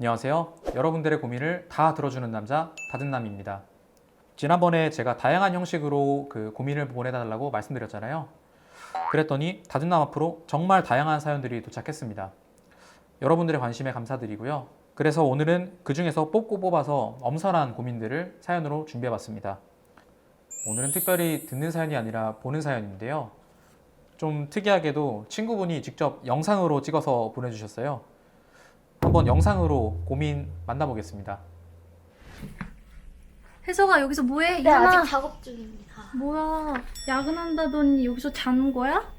안녕하세요. 여러분들의 고민을 다 들어주는 남자 다든남입니다. 지난번에 제가 다양한 형식으로 그 고민을 보내달라고 말씀드렸잖아요. 그랬더니 다든남 앞으로 정말 다양한 사연들이 도착했습니다. 여러분들의 관심에 감사드리고요. 그래서 오늘은 그 중에서 뽑고 뽑아서 엄선한 고민들을 사연으로 준비해봤습니다. 오늘은 특별히 듣는 사연이 아니라 보는 사연인데요. 좀 특이하게도 친구분이 직접 영상으로 찍어서 보내주셨어요. 한번 영상으로 고민 만나보겠습니다. 혜서가 여기서 뭐해? 네, 일어나. 아직 작업 중입니다. 뭐야? 야근한다더니 여기서 자는 거야?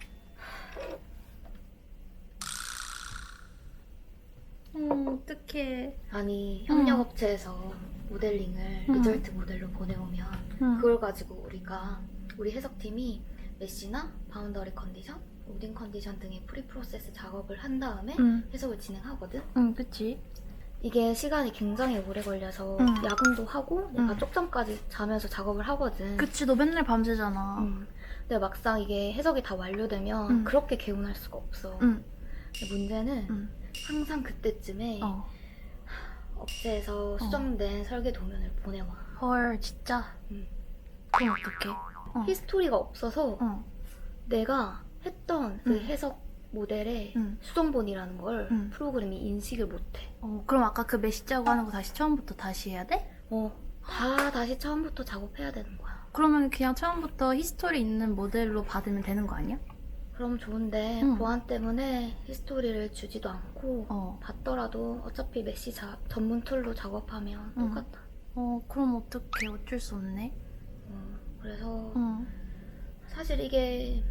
어, 어떡해. 아니 협력업체에서 모델링을 응. 리절트 모델로 보내오면 응. 그걸 가지고 우리가 우리 해석팀이 메시나 바운더리 컨디션, 오딘 컨디션 등의 프리 프로세스 작업을 한 다음에 응, 해석을 진행하거든. 응, 그치? 이게 시간이 굉장히 오래 걸려서 응. 야근도 하고 내가 응. 쪽잠까지 자면서 작업을 하거든. 그치, 너 맨날 밤새잖아. 응. 근데 막상 이게 해석이 다 완료되면 응. 그렇게 개운할 수가 없어. 응, 근데 문제는 응. 항상 그때쯤에 어. 업체에서 수정된 설계 도면을 보내와. 헐, 진짜? 응. 그럼 어떡해? 어. 히스토리가 없어서 어. 내가 했던 그 응. 해석 모델의 응. 수정본이라는 걸 응. 프로그램이 인식을 못해. 어, 그럼 아까 그 메시지하고 하는 거 다시 처음부터 다시 해야 돼? 어, 다 다시 처음부터 작업해야 되는 거야. 그러면 그냥 처음부터 히스토리 있는 모델로 받으면 되는 거 아니야? 그럼 좋은데 응. 보안 때문에 히스토리를 주지도 않고 어. 받더라도 어차피 메시 자, 전문 툴로 작업하면 응. 똑같아. 어, 그럼 어떡해. 어쩔 수 없네. 어, 그래서 응. 사실 이게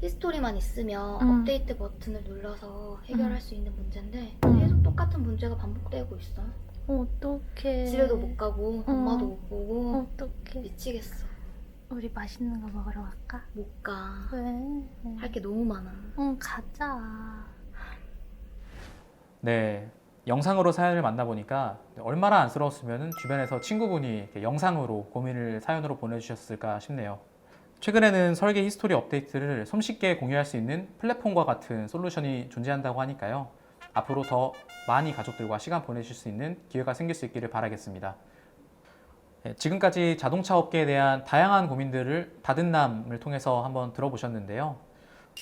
히스토리만 있으면 응. 업데이트 버튼을 눌러서 해결할 수 있는 문제인데 응. 계속 똑같은 문제가 반복되고 있어. 어떡해. 집에도 못 가고 응. 엄마도 못 보고 어떡해. 미치겠어. 우리 맛있는 거 먹으러 갈까? 못 가. 왜? 할 게 너무 많아. 응, 가자. 네, 영상으로 사연을 만나보니까 얼마나 안쓰러웠으면 주변에서 친구분이 이렇게 영상으로 고민을 사연으로 보내주셨을까 싶네요. 최근에는 설계 히스토리 업데이트를 손쉽게 공유할 수 있는 플랫폼과 같은 솔루션이 존재한다고 하니까요. 앞으로 더 많이 가족들과 시간 보내실 수 있는 기회가 생길 수 있기를 바라겠습니다. 네, 지금까지 자동차 업계에 대한 다양한 고민들을 다든남을 통해서 한번 들어보셨는데요.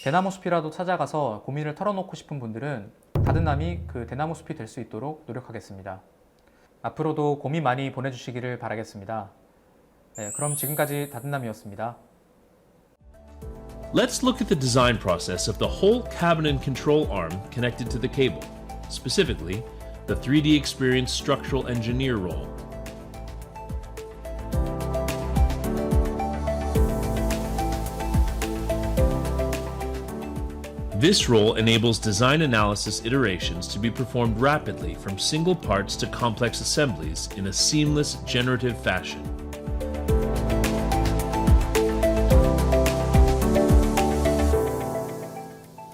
대나무 숲이라도 찾아가서 고민을 털어놓고 싶은 분들은 다든남이 그 대나무 숲이 될 수 있도록 노력하겠습니다. 앞으로도 고민 많이 보내주시기를 바라겠습니다. 네, 그럼 지금까지 다든남이었습니다. Let's look at the design process of the whole cabin and control arm connected to the cable, specifically, the 3D Experience Structural Engineer role. This role enables design analysis iterations to be performed rapidly from single parts to complex assemblies in a seamless, generative fashion.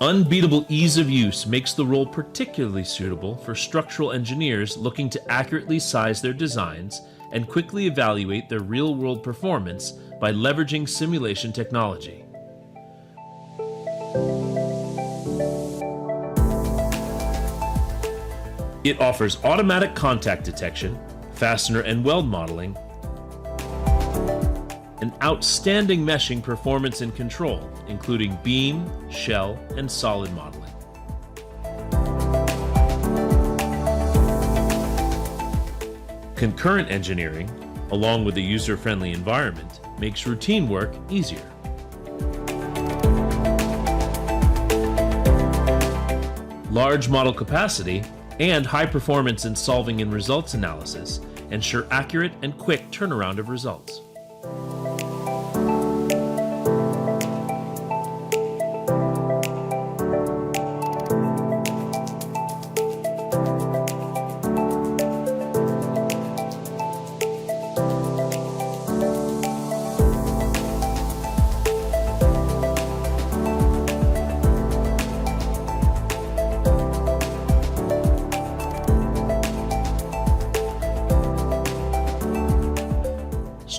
Unbeatable ease of use makes the role particularly suitable for structural engineers looking to accurately size their designs and quickly evaluate their real world performance by leveraging simulation technology. It offers automatic contact detection, fastener and weld modeling, and outstanding meshing performance and control, including beam, shell, and solid modeling. Concurrent engineering, along with a user friendly environment, makes routine work easier. Large model capacity and high performance in solving and results analysis ensure accurate and quick turnaround of results.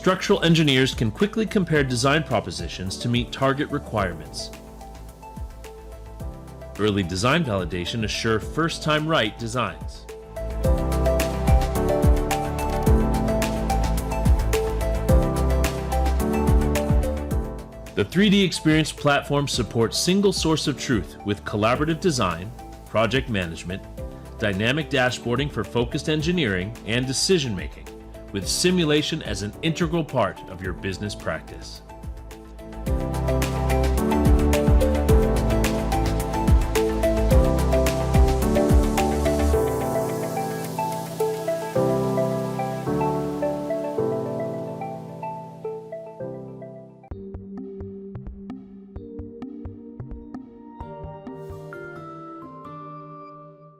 structural engineers can quickly compare design propositions to meet target requirements. Early design validation assure first time right designs. The 3D Experience platform supports single source of truth with collaborative design, project management, dynamic dashboarding for focused engineering, and decision making with simulation as an integral part of your business practice.